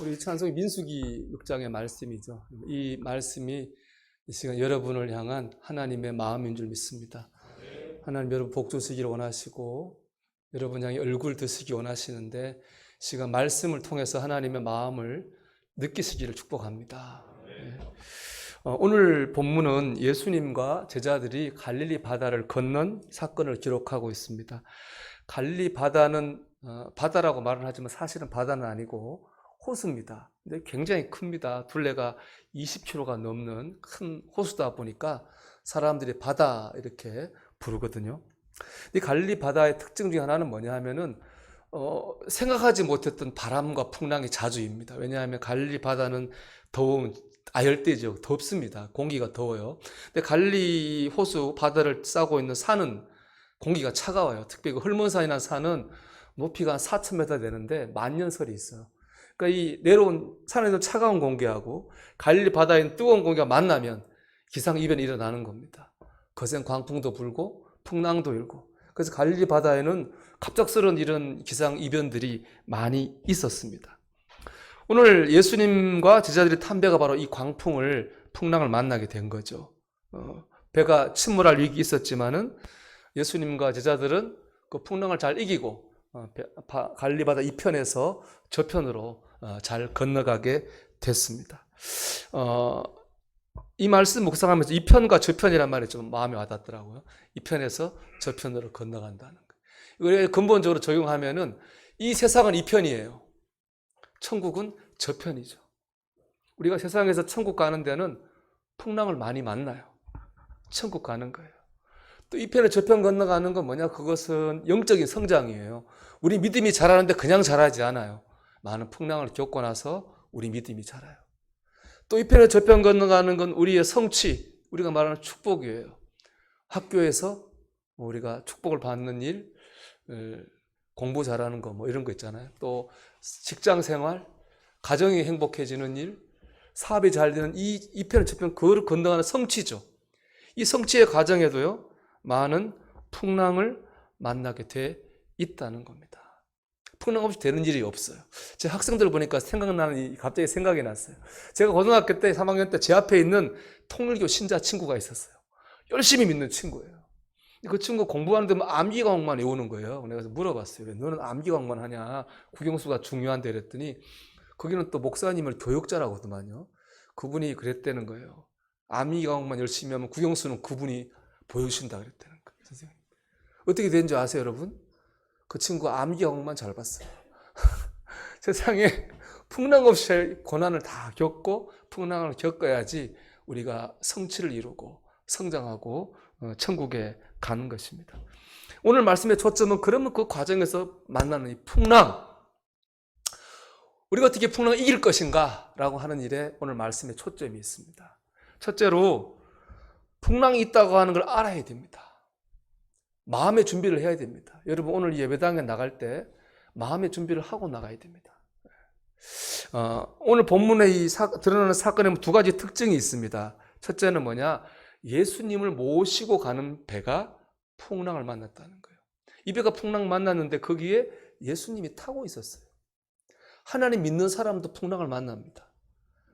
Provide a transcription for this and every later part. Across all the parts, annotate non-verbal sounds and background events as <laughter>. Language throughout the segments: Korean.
우리 찬송이 민수기 6장의 말씀이죠. 이 말씀이 이 시간 여러분을 향한 하나님의 마음인 줄 믿습니다. 하나님 여러분 복 주시기를 원하시고 여러분 향해 얼굴 드시기 원하시는데 시간 말씀을 통해서 하나님의 마음을 느끼시기를 축복합니다. 네. 어, 오늘 본문은 예수님과 제자들이 갈릴리 바다를 건넌 사건을 기록하고 있습니다. 갈릴리 바다는 어, 바다라고 말은 하지만 사실은 바다는 아니고 호수입니다. 근데 굉장히 큽니다. 둘레가 20km가 넘는 큰 호수다 보니까 사람들이 바다 이렇게 부르거든요. 이 갈릴리 바다의 특징 중에 하나는 뭐냐 하면은 어, 생각하지 못했던 바람과 풍랑이 자주입니다. 왜냐하면 갈릴리 바다는 더운 아열대죠. 덥습니다. 공기가 더워요. 근데 갈릴리 호수 바다를 싸고 있는 산은 공기가 차가워요. 특히 그 헐몬산이라는 산은 높이가 한 4,000m 되는데 만년설이 있어요. 그러니까 이 내려온 산에서 차가운 공기하고 갈릴리 바다에 뜨거운 공기가 만나면 기상 이변이 일어나는 겁니다. 거센 광풍도 불고 풍랑도 일고 그래서 갈릴리 바다에는 갑작스러운 이런 기상 이변들이 많이 있었습니다. 오늘 예수님과 제자들이 탄 배가 바로 이 광풍을 풍랑을 만나게 된 거죠. 어, 배가 침몰할 위기 있었지만은 예수님과 제자들은 그 풍랑을 잘 이기고 어, 갈릴리 바다 이 편에서 저 편으로 어, 잘 건너가게 됐습니다. 어, 이 말씀 묵상하면서 이 편과 저 편이란 말이 좀 마음에 와닿더라고요. 이 편에서 저 편으로 건너간다는 거. 이걸 근본적으로 적용하면은 이 세상은 이 편이에요. 천국은 저 편이죠. 우리가 세상에서 천국 가는 데는 풍랑을 많이 만나요. 천국 가는 거예요. 또 이 편에 저 편 건너가는 건 뭐냐? 그것은 영적인 성장이에요. 우리 믿음이 자라는데 그냥 자라지 않아요. 많은 풍랑을 겪고 나서 우리 믿음이 자라요. 또 이 편에 저 편 건너가는 건 우리의 성취, 우리가 말하는 축복이에요. 학교에서 뭐 우리가 축복을 받는 일, 공부 잘하는 거 뭐 이런 거 있잖아요. 또 직장 생활, 가정이 행복해지는 일, 사업이 잘 되는 이, 이 편, 저편, 그거를 건너가는 성취죠. 이 성취의 과정에도요, 많은 풍랑을 만나게 돼 있다는 겁니다. 풍랑 없이 되는 일이 없어요. 제 학생들 보니까 생각나는, 갑자기 생각이 났어요. 제가 고등학교 때, 3학년 때 제 앞에 있는 통일교 신자 친구가 있었어요. 열심히 믿는 친구예요. 그 친구 공부하는데 뭐 암기과목만 외우는 거예요. 내가 물어봤어요. 너는 암기과목만 하냐? 국영수가 중요한데 그랬더니 거기는 또 목사님을 교육자라고 하더만요. 그분이 그랬다는 거예요. 암기과목만 열심히 하면 국영수는 그분이 보여주신다 그랬다는 거예요. 선생님. 어떻게 된지 아세요, 여러분? 그 친구 암기과목만 잘 봤어요. <laughs> 세상에 풍랑 없이 고난을 다 겪고 풍랑을 겪어야지 우리가 성취를 이루고 성장하고 어, 천국에 가는 것입니다. 오늘 말씀의 초점은 그러면 그 과정에서 만나는 이 풍랑, 우리가 어떻게 풍랑을 이길 것인가 라고 하는 일에 오늘 말씀의 초점이 있습니다. 첫째로, 풍랑이 있다고 하는 걸 알아야 됩니다. 마음의 준비를 해야 됩니다. 여러분, 오늘 예배당에 나갈 때 마음의 준비를 하고 나가야 됩니다. 어, 오늘 본문에 이 사, 드러나는 사건에 두 가지 특징이 있습니다. 첫째는 뭐냐? 예수님을 모시고 가는 배가 풍랑을 만났다는 거예요. 이 배가 풍랑 만났는데 거기에 예수님이 타고 있었어요. 하나님 믿는 사람도 풍랑을 만납니다.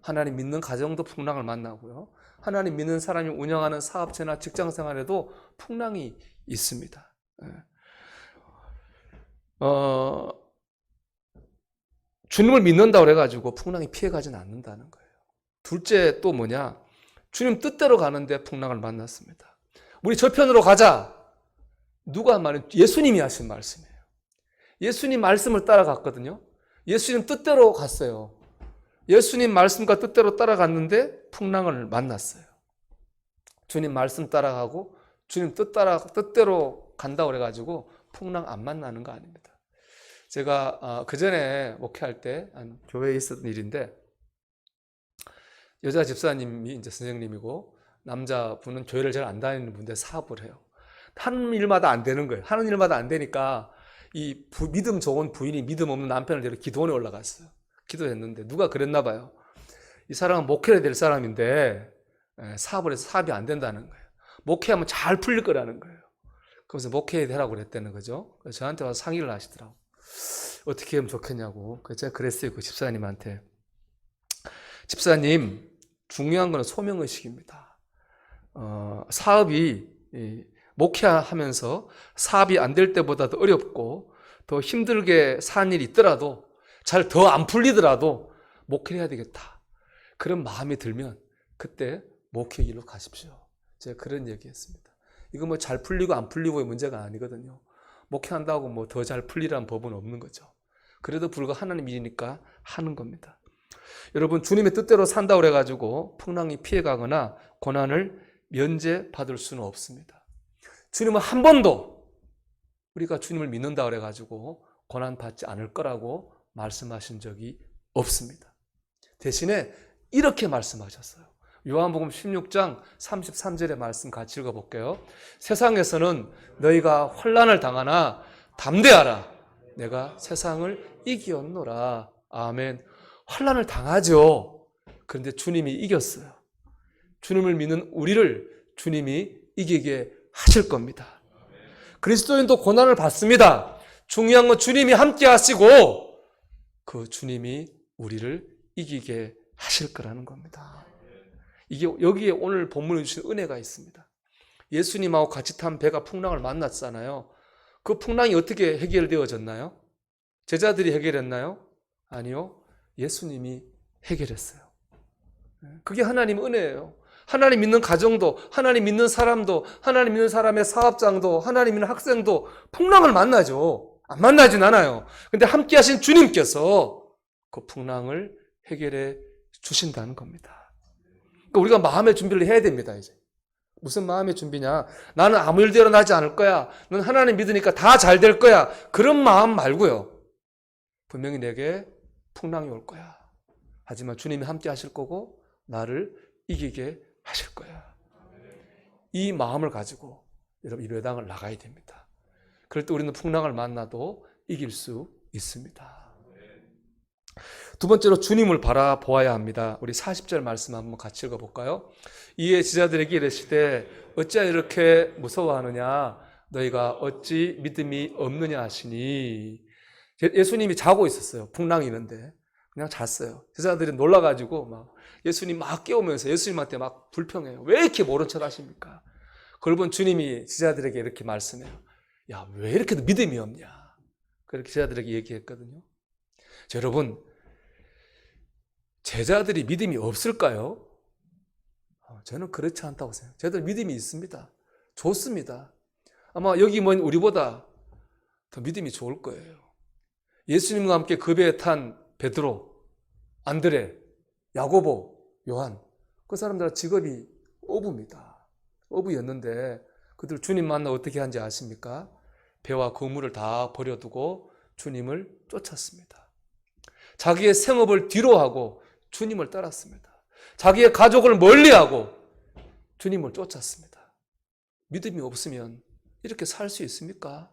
하나님 믿는 가정도 풍랑을 만나고요. 하나님 믿는 사람이 운영하는 사업체나 직장 생활에도 풍랑이 있습니다. 예. 어, 주님을 믿는다고 그래가지고 풍랑이 피해가지는 않는다는 거예요. 둘째 또 뭐냐? 주님 뜻대로 가는데 풍랑을 만났습니다. 우리 저편으로 가자. 누가 말은 예수님이 하신 말씀이에요. 예수님 말씀을 따라갔거든요. 예수님 뜻대로 갔어요. 예수님 말씀과 뜻대로 따라갔는데 풍랑을 만났어요. 주님 말씀 따라가고 주님 뜻 따라 뜻대로 간다고 그래 가지고 풍랑 안 만나는 거 아닙니다. 제가 그 전에 목회할 때 교회에 있었던 일인데 여자 집사님이 이제 선생님이고 남자 분은 교회를 잘 안 다니는 분인데 사업을 해요. 하는 일마다 안 되는 거예요. 하는 일마다 안 되니까 이 부, 믿음 좋은 부인이 믿음 없는 남편을 데려 기도원에 올라갔어요. 기도했는데 누가 그랬나 봐요. 이 사람은 목회를 될 사람인데 예, 사업을 해서 사업이 안 된다는 거예요. 목회하면 잘 풀릴 거라는 거예요. 그래서 목회에 되라고 그랬다는 거죠. 저한테 와서 상의를 하시더라고. 어떻게 하면 좋겠냐고. 제가 그랬어요. 그 집사님한테. 집사님, 중요한 것은 소명의식입니다. 어, 사업이 이, 목회하면서 사업이 안 될 때보다 더 어렵고 더 힘들게 산 일이 있더라도 잘 더 안 풀리더라도 목회를 해야 되겠다. 그런 마음이 들면 그때 목회 길로 가십시오. 제가 그런 얘기했습니다. 이거 뭐 잘 풀리고 안 풀리고의 문제가 아니거든요. 목회한다고 뭐 더 잘 풀리라는 법은 없는 거죠. 그래도 불과 하나님 일이니까 하는 겁니다. 여러분 주님의 뜻대로 산다고 그래 가지고 풍랑이 피해 가거나 고난을 면제받을 수는 없습니다. 주님은 한 번도 우리가 주님을 믿는다 그래 가지고 고난 받지 않을 거라고 말씀하신 적이 없습니다. 대신에 이렇게 말씀하셨어요. 요한복음 16장 33절의 말씀 같이 읽어볼게요. 세상에서는 너희가 환란을 당하나 담대하라. 내가 세상을 이기었노라. 아멘. 환란을 당하죠. 그런데 주님이 이겼어요. 주님을 믿는 우리를 주님이 이기게 하실 겁니다. 그리스도인도 고난을 받습니다. 중요한 건 주님이 함께 하시고 그 주님이 우리를 이기게 하실 거라는 겁니다. 이게 여기에 오늘 본문에 주신 은혜가 있습니다. 예수님하고 같이 탄 배가 풍랑을 만났잖아요. 그 풍랑이 어떻게 해결되어졌나요? 제자들이 해결했나요? 아니요. 예수님이 해결했어요. 그게 하나님 은혜예요. 하나님 믿는 가정도, 하나님 믿는 사람도, 하나님 믿는 사람의 사업장도, 하나님 믿는 학생도 풍랑을 만나죠. 안 만나진 않아요. 근데 함께 하신 주님께서 그 풍랑을 해결해 주신다는 겁니다. 그러니까 우리가 마음의 준비를 해야 됩니다, 이제. 무슨 마음의 준비냐? 나는 아무 일도 일어나지 않을 거야. 넌 하나님 믿으니까 다 잘 될 거야. 그런 마음 말고요. 분명히 내게 풍랑이 올 거야. 하지만 주님이 함께 하실 거고, 나를 이기게 하실 거야. 이 마음을 가지고 여러분 이 배당을 나가야 됩니다. 그럴 때 우리는 풍랑을 만나도 이길 수 있습니다. 두 번째로 주님을 바라보아야 합니다. 우리 40절 말씀 한번 같이 읽어볼까요? 이에 지자들에게 이르시되 어찌하여 이렇게 무서워하느냐 너희가 어찌 믿음이 없느냐 하시니 예수님이 자고 있었어요. 풍랑이 있는데 그냥 잤어요. 제자들이 놀라가지고 막 예수님 막 깨우면서 예수님한테 막 불평해요. 왜 이렇게 모른 척 하십니까? 그걸 본 주님이 제자들에게 이렇게 말씀해요. 야, 왜 이렇게 믿음이 없냐? 그렇게 제자들에게 얘기했거든요. 자, 여러분, 제자들이 믿음이 없을까요? 어, 저는 그렇지 않다고 생각해요. 제자들 믿음이 있습니다. 좋습니다. 아마 여기 먼 우리보다 더 믿음이 좋을 거예요. 예수님과 함께 그 배에 탄 베드로, 안드레, 야고보, 요한 그 사람들 직업이 어부입니다. 어부였는데 그들 주님 만나 어떻게 한지 아십니까? 배와 그물을 다 버려두고 주님을 쫓았습니다. 자기의 생업을 뒤로하고 주님을 따랐습니다. 자기의 가족을 멀리하고 주님을 쫓았습니다. 믿음이 없으면 이렇게 살 수 있습니까?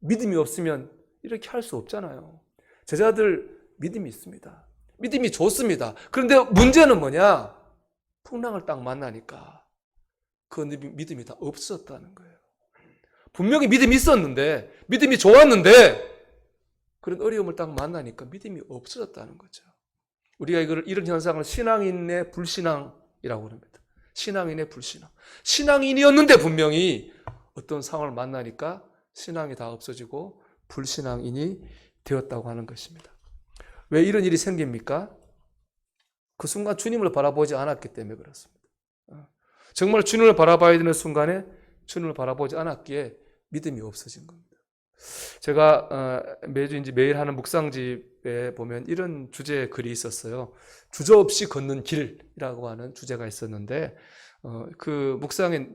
믿음이 없으면 이렇게 할 수 없잖아요. 제자들 믿음이 있습니다. 믿음이 좋습니다. 그런데 문제는 뭐냐? 풍랑을 딱 만나니까 그 믿음이 다 없었다는 거예요. 분명히 믿음이 있었는데, 믿음이 좋았는데, 그런 어려움을 딱 만나니까 믿음이 없어졌다는 거죠. 우리가 이걸, 이런 현상을 신앙인의 불신앙이라고 합니다. 신앙인의 불신앙. 신앙인이었는데 분명히 어떤 상황을 만나니까 신앙이 다 없어지고 불신앙인이 되었다고 하는 것입니다. 왜 이런 일이 생깁니까? 그 순간 주님을 바라보지 않았기 때문에 그렇습니다. 어. 정말 주님을 바라봐야 되는 순간에 주님을 바라보지 않았기에 믿음이 없어진 겁니다. 제가 어, 매주 이제 매일 하는 묵상집에 보면 이런 주제의 글이 있었어요. 주저 없이 걷는 길이라고 하는 주제가 있었는데 어, 그 묵상의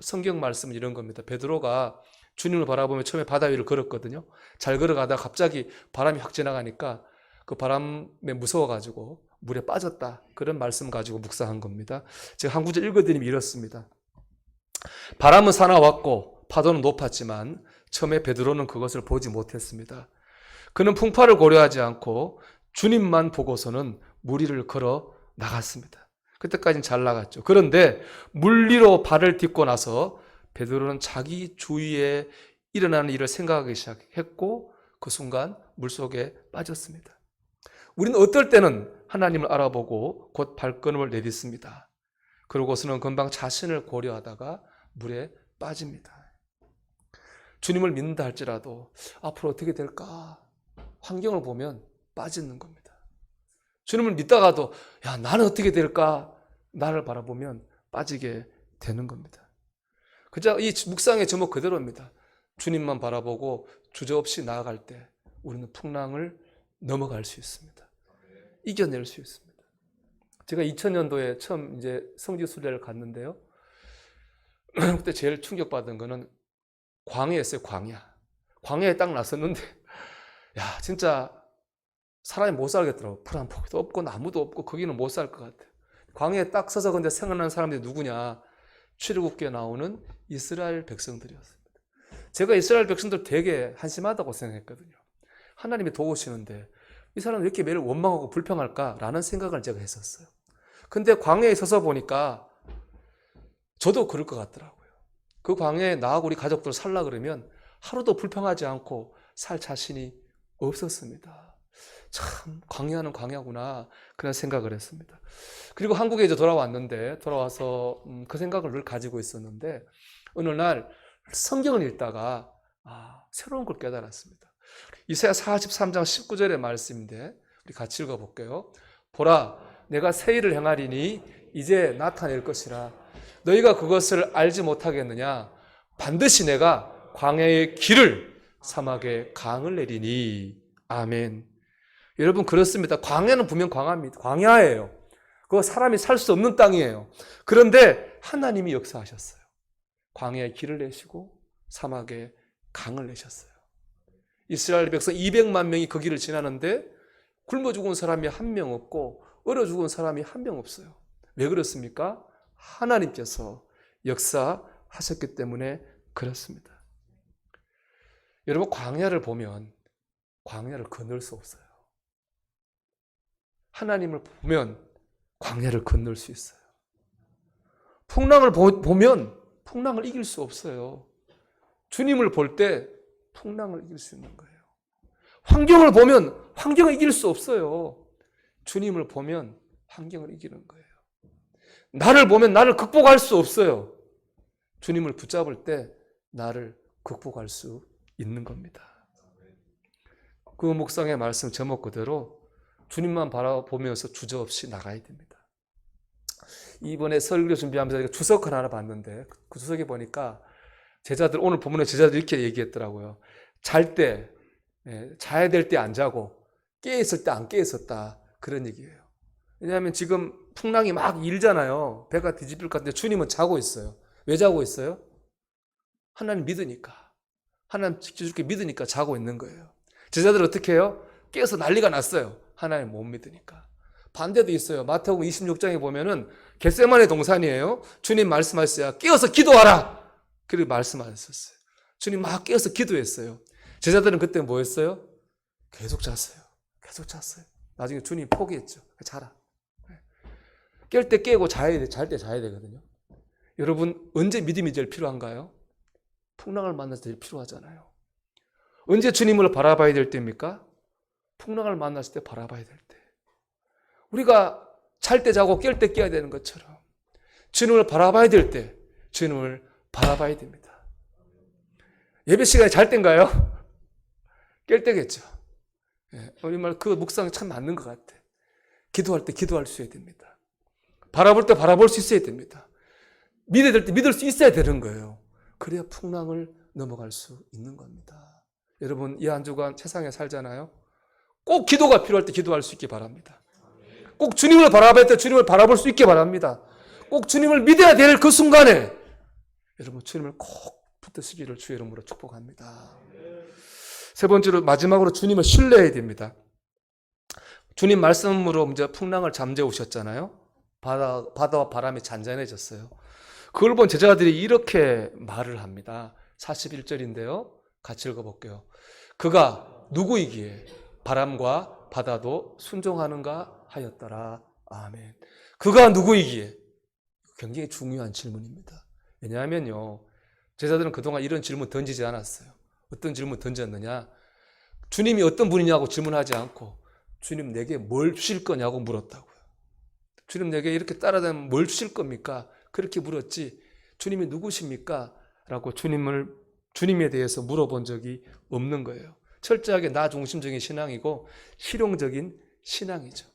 성경 말씀은 이런 겁니다. 베드로가 주님을 바라보며 처음에 바다 위를 걸었거든요. 잘 걸어가다 갑자기 바람이 확 지나가니까 그 바람에 무서워가지고 물에 빠졌다. 그런 말씀 가지고 묵상한 겁니다. 제가 한 구절 읽어드리면 이렇습니다. 바람은 사나웠고 파도는 높았지만 처음에 베드로는 그것을 보지 못했습니다. 그는 풍파를 고려하지 않고 주님만 보고서는 무리를 걸어 나갔습니다. 그때까지는 잘 나갔죠. 그런데 물리로 발을 딛고 나서 베드로는 자기 주위에 일어나는 일을 생각하기 시작했고 그 순간 물속에 빠졌습니다. 우리는 어떨 때는 하나님을 알아보고 곧 발걸음을 내딛습니다. 그러고서는 금방 자신을 고려하다가 물에 빠집니다. 주님을 믿는다 할지라도 앞으로 어떻게 될까? 환경을 보면 빠지는 겁니다. 주님을 믿다가도 야, 나는 어떻게 될까? 나를 바라보면 빠지게 되는 겁니다. 그저 이 묵상의 제목 그대로입니다. 주님만 바라보고 주저없이 나아갈 때 우리는 풍랑을 넘어갈 수 있습니다. 이겨낼 수 있습니다. 제가 2000년도에 처음 이제 성지 순례를 갔는데요. <clears throat> 그때 제일 충격받은 거는 광야였어요, 광야. 광야에 딱 나섰는데, <laughs> 야, 진짜 사람이 못 살겠더라고. 풀 한 포기도 없고, 나무도 없고, 거기는 못 살 것 같아. 광야에 딱 서서 근데 생각나는 사람들이 누구냐? 출애굽기에 나오는 이스라엘 백성들이었습니다. 제가 이스라엘 백성들 되게 한심하다고 생각했거든요. 하나님이 도우시는데 이 사람 왜 이렇게 매일 원망하고 불평할까라는 생각을 제가 했었어요. 근데 광야에 서서 보니까 저도 그럴 것 같더라고요. 그 광야에 나하고 우리 가족들 살라 그러면 하루도 불평하지 않고 살 자신이 없었습니다. 참 광야는 광야구나 그런 생각을 했습니다. 그리고 한국에 이제 돌아왔는데 돌아와서 음, 그 생각을 늘 가지고 있었는데 어느 날 성경을 읽다가 아, 새로운 걸 깨달았습니다. 이사야 43장 19절의 말씀인데 우리 같이 읽어볼게요. 보라, 내가 새 일을 행하리니 이제 나타낼 것이라. 너희가 그것을 알지 못하겠느냐? 반드시 내가 광야의 길을 사막에 강을 내리니. 아멘. 여러분 그렇습니다. 광야는 분명 광야입니다. 광야예요. 그거 사람이 살 수 없는 땅이에요. 그런데 하나님이 역사하셨어요. 광야에 길을 내시고 사막에 강을 내셨어요. 이스라엘 백성 200만 명이 그 길을 지나는데 굶어 죽은 사람이 한 명 없고 얼어 죽은 사람이 한 명 없어요. 왜 그렇습니까? 하나님께서 역사하셨기 때문에 그렇습니다. 여러분 광야를 보면 광야를 건널 수 없어요. 하나님을 보면 광야를 건널 수 있어요. 풍랑을 보, 보면 풍랑을 이길 수 없어요. 주님을 볼 때 풍랑을 이길 수 있는 거예요. 환경을 보면 환경을 이길 수 없어요. 주님을 보면 환경을 이기는 거예요. 나를 보면 나를 극복할 수 없어요. 주님을 붙잡을 때 나를 극복할 수 있는 겁니다. 그 묵상의 말씀 제목 그대로 주님만 바라보면서 주저없이 나가야 됩니다. 이번에 설교 준비하면서 주석 하나 봤는데 그 주석에 보니까 제자들 오늘 본문에 제자들 이렇게 얘기했더라고요. 잘 때, 예, 자야 될 때 안 자고 깨 있을 때 안 깨 있었다 그런 얘기예요. 왜냐하면 지금 풍랑이 막 일잖아요. 배가 뒤집힐 것 같은데 주님은 자고 있어요. 왜 자고 있어요? 하나님 믿으니까. 하나님 지켜줄게 믿으니까 자고 있는 거예요. 제자들 어떻게 해요? 깨서 난리가 났어요. 하나님 못 믿으니까. 반대도 있어요. 마태복음 26장에 보면은 겟세만의 동산이에요. 주님 말씀하셨어요. 깨어서 기도하라. 그리고 말씀하셨어요. 주님 막 깨어서 기도했어요. 제자들은 그때 뭐 했어요? 계속 잤어요. 계속 잤어요. 나중에 주님 포기했죠. 자라. 깰 때 깨고 자야 돼. 잘 때 자야 되거든요. 여러분, 언제 믿음이 제일 필요한가요? 풍랑을 만나서 제일 필요하잖아요. 언제 주님을 바라봐야 될 때입니까? 풍랑을 만났을 때 바라봐야 될 때. 우리가 잘 때 자고 깰 때 깨야 되는 것처럼 주님을 바라봐야 될 때 주님을 바라봐야 됩니다. 예배 시간에 잘 때인가요? <laughs> 깰 때겠죠. 예, 우리 말 그 묵상이 참 맞는 것 같아. 기도할 때 기도할 수 있어야 됩니다. 바라볼 때 바라볼 수 있어야 됩니다. 믿어야 될 때 믿을 수 있어야 되는 거예요. 그래야 풍랑을 넘어갈 수 있는 겁니다. 여러분 이 한 주간 세상에 살잖아요. 꼭 기도가 필요할 때 기도할 수 있게 바랍니다. 꼭 주님을 바라볼 때 주님을 바라볼 수 있게 바랍니다. 꼭 주님을 믿어야 될 그 순간에 여러분 주님을 꼭 붙드시기를 주의 이름으로 축복합니다. 세 번째로 마지막으로 주님을 신뢰해야 됩니다. 주님 말씀으로 이제 풍랑을 잠재우셨잖아요. 바다, 바다와 바람이 잔잔해졌어요. 그걸 본 제자들이 이렇게 말을 합니다. 41절인데요. 같이 읽어볼게요. 그가 누구이기에 바람과 바다도 순종하는가 하였더라. 아멘. 그가 누구이기에? 굉장히 중요한 질문입니다. 왜냐하면요. 제자들은 그동안 이런 질문 던지지 않았어요. 어떤 질문 던졌느냐? 주님이 어떤 분이냐고 질문하지 않고 주님 내게 뭘 주실 거냐고 물었다고요. 주님 내게 이렇게 따라다니면 뭘 주실 겁니까? 그렇게 물었지. 주님이 누구십니까? 라고 주님을 주님에 대해서 물어본 적이 없는 거예요. 철저하게 나 중심적인 신앙이고 실용적인 신앙이죠.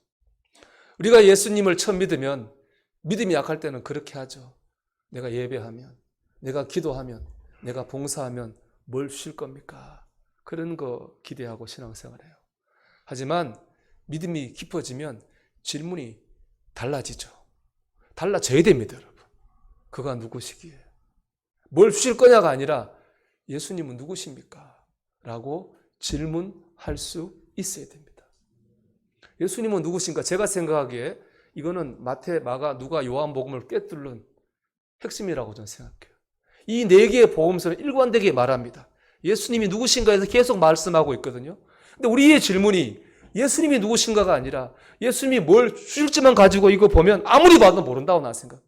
우리가 예수님을 처음 믿으면 믿음이 약할 때는 그렇게 하죠. 내가 예배하면, 내가 기도하면, 내가 봉사하면 뭘 주실 겁니까? 그런 거 기대하고 신앙생활해요. 하지만 믿음이 깊어지면 질문이 달라지죠. 달라져야 됩니다, 여러분. 그가 누구시기에? 뭘 주실 거냐가 아니라 예수님은 누구십니까? 라고 질문할 수 있어야 됩니다. 예수님은 누구신가? 제가 생각하기에 이거는 마태, 마가, 누가, 요한복음을 꿰뚫는 핵심이라고 저는 생각해요. 이 네 개의 복음서는 일관되게 말합니다. 예수님이 누구신가에서 계속 말씀하고 있거든요. 근데 우리의 질문이 예수님이 누구신가가 아니라 예수님이 뭘 주실지만 가지고 이거 보면 아무리 봐도 모른다고 나 생각해.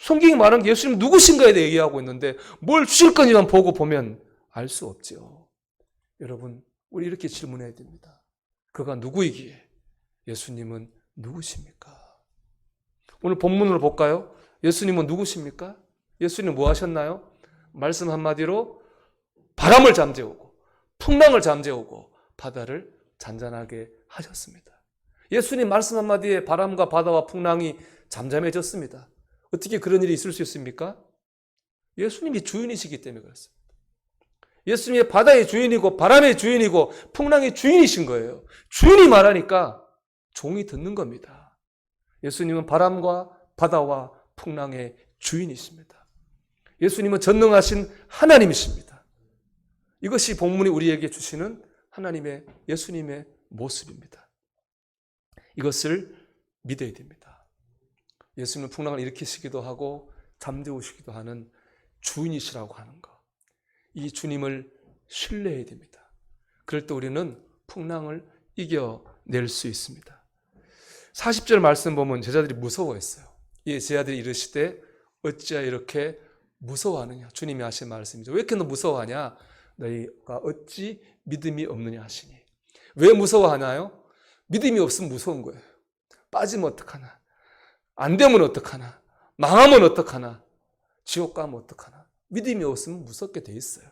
성경이 말하는 게 예수님 누구신가에 대해 얘기하고 있는데 뭘 주실 건지만 보고 보면 알 수 없죠. 여러분, 우리 이렇게 질문해야 됩니다. 그가 누구이기에 예수님은 누구십니까? 오늘 본문으로 볼까요? 예수님은 누구십니까? 예수님 뭐 하셨나요? 말씀 한마디로 바람을 잠재우고 풍랑을 잠재우고 바다를 잔잔하게 하셨습니다. 예수님 말씀 한마디에 바람과 바다와 풍랑이 잠잠해졌습니다. 어떻게 그런 일이 있을 수 있습니까? 예수님이 주인이시기 때문에 그렇습니다. 예수님이 바다의 주인이고 바람의 주인이고 풍랑의 주인이신 거예요. 주인이 말하니까 종이 듣는 겁니다. 예수님은 바람과 바다와 풍랑의 주인이십니다. 예수님은 전능하신 하나님이십니다. 이것이 본문이 우리에게 주시는 하나님의 예수님의 모습입니다. 이것을 믿어야 됩니다. 예수님은 풍랑을 일으키시기도 하고 잠재우시기도 하는 주인이시라고 하는 것. 이 주님을 신뢰해야 됩니다. 그럴 때 우리는 풍랑을 이겨낼 수 있습니다. 40절 말씀 보면 제자들이 무서워했어요. 이 제자들이 이르시되 어찌하여 이렇게 무서워하느냐. 주님이 하신 말씀이죠. 왜 이렇게 너 무서워하냐? 너희가 어찌 믿음이 없느냐 하시니. 왜 무서워하나요? 믿음이 없으면 무서운 거예요. 빠지면 어떡하나. 안 되면 어떡하나. 망하면 어떡하나. 지옥 가면 어떡하나. 믿음이 없으면 무섭게 돼 있어요.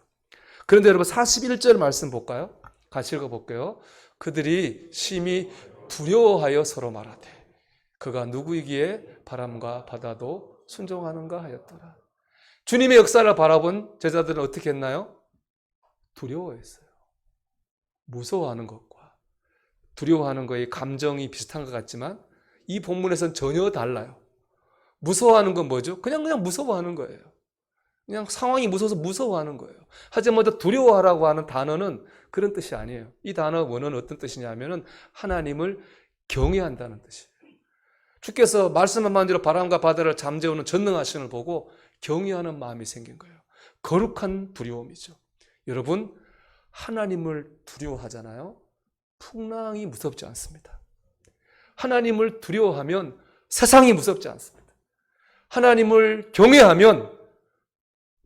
그런데 여러분 41절 말씀 볼까요? 같이 읽어볼게요. 그들이 심히 두려워하여 서로 말하되 그가 누구이기에 바람과 바다도 순종하는가 하였더라. 주님의 역사를 바라본 제자들은 어떻게 했나요? 두려워했어요. 무서워하는 것과 두려워하는 것의 감정이 비슷한 것 같지만 이 본문에서는 전혀 달라요. 무서워하는 건 뭐죠? 그냥 그냥 무서워하는 거예요. 그냥 상황이 무서워서 무서워하는 거예요. 하지만 먼저 두려워하라고 하는 단어는 그런 뜻이 아니에요. 이 단어 원어는 어떤 뜻이냐면은 하나님을 경외한다는 뜻이에요. 주께서 말씀 한마디로 바람과 바다를 잠재우는 전능하신을 보고 경외하는 마음이 생긴 거예요. 거룩한 두려움이죠. 여러분, 하나님을 두려워하잖아요. 풍랑이 무섭지 않습니다. 하나님을 두려워하면 세상이 무섭지 않습니다. 하나님을 경외하면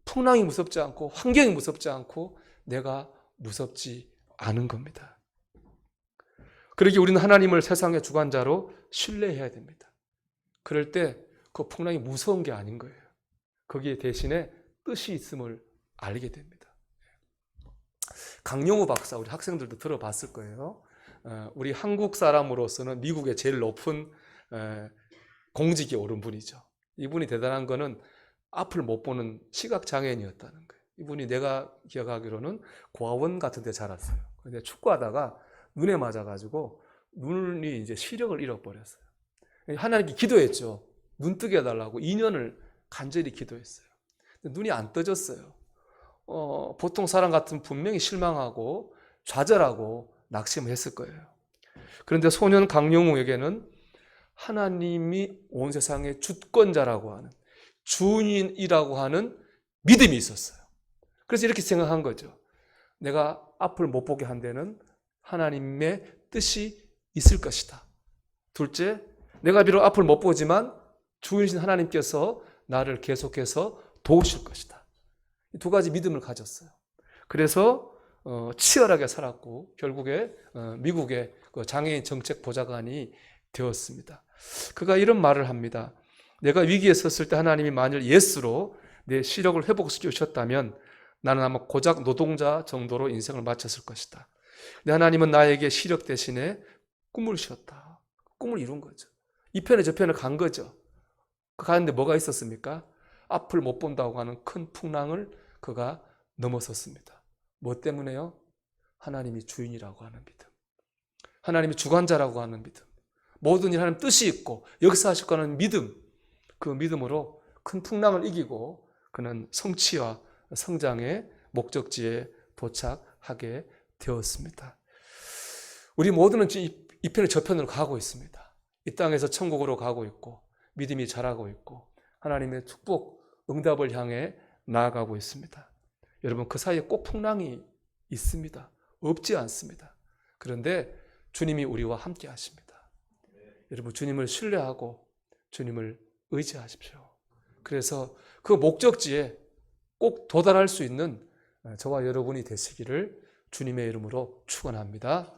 풍랑이 무섭지 않고 환경이 무섭지 않고 내가 무섭지 않은 겁니다. 그러기 우리는 하나님을 세상의 주관자로 신뢰해야 됩니다. 그럴 때 그 풍랑이 무서운 게 아닌 거예요. 거기에 대신에 뜻이 있음을 알게 됩니다. 강용우 박사 우리 학생들도 들어봤을 거예요. 어, 우리 한국 사람으로서는 미국의 제일 높은 공직에 오른 분이죠. 이분이 대단한 거는 앞을 못 보는 시각 장애인이었다는 거예요. 이분이 내가 기억하기로는 고아원 같은 데 자랐어요. 근데 축구하다가 눈에 맞아 가지고 눈이 이제 시력을 잃어버렸어요. 하나님께 기도했죠. 눈 뜨게 해달라고 2년을 간절히 기도했어요. 눈이 안 떠졌어요. 어, 보통 사람 같은 분명히 실망하고 좌절하고 낙심했을 거예요. 그런데 소년 강용우에게는 하나님이 온 세상의 주권자라고 하는 주인이라고 하는 믿음이 있었어요. 그래서 이렇게 생각한 거죠. 내가 앞을 못 보게 한 데는 하나님의 뜻이 있을 것이다. 둘째, 내가 비록 앞을 못 보지만 주인이신 하나님께서 나를 계속해서 도우실 것이다. 이두 가지 믿음을 가졌어요. 그래서 어, 치열하게 살았고 결국에 어, 미국의 그 장애인 정책 보좌관이 되었습니다. 그가 이런 말을 합니다. 내가 위기에 섰을 때 하나님이 만일 예수로 내 시력을 회복시켜 주셨다면 나는 아마 고작 노동자 정도로 인생을 마쳤을 것이다. 근데 하나님은 나에게 시력 대신에 꿈을 주셨다. 꿈을 이룬 거죠. 이 편에 저 편에 간 거죠. 그 가는데 뭐가 있었습니까? 앞을 못 본다고 하는 큰 풍랑을 그가 넘어섰습니다. 뭐 때문에요? 하나님이 주인이라고 하는 믿음. 하나님이 주관자라고 하는 믿음. 모든 일 하나님 뜻이 있고 역사하실 거는 믿음. 그 믿음으로 큰 풍랑을 이기고 그는 성취와 성장의 목적지에 도착하게 되었습니다. 우리 모두는 이 편에 저편으로 가고 있습니다. 이 땅에서 천국으로 가고 있고 믿음이 자라고 있고 하나님의 축복, 응답을 향해 나아가고 있습니다. 여러분 그 사이에 꼭 풍랑이 있습니다. 없지 않습니다. 그런데 주님이 우리와 함께 하십니다. 여러분 주님을 신뢰하고 주님을 의지하십시오. 그래서 그 목적지에 꼭 도달할 수 있는 저와 여러분이 되시기를 주님의 이름으로 축원합니다.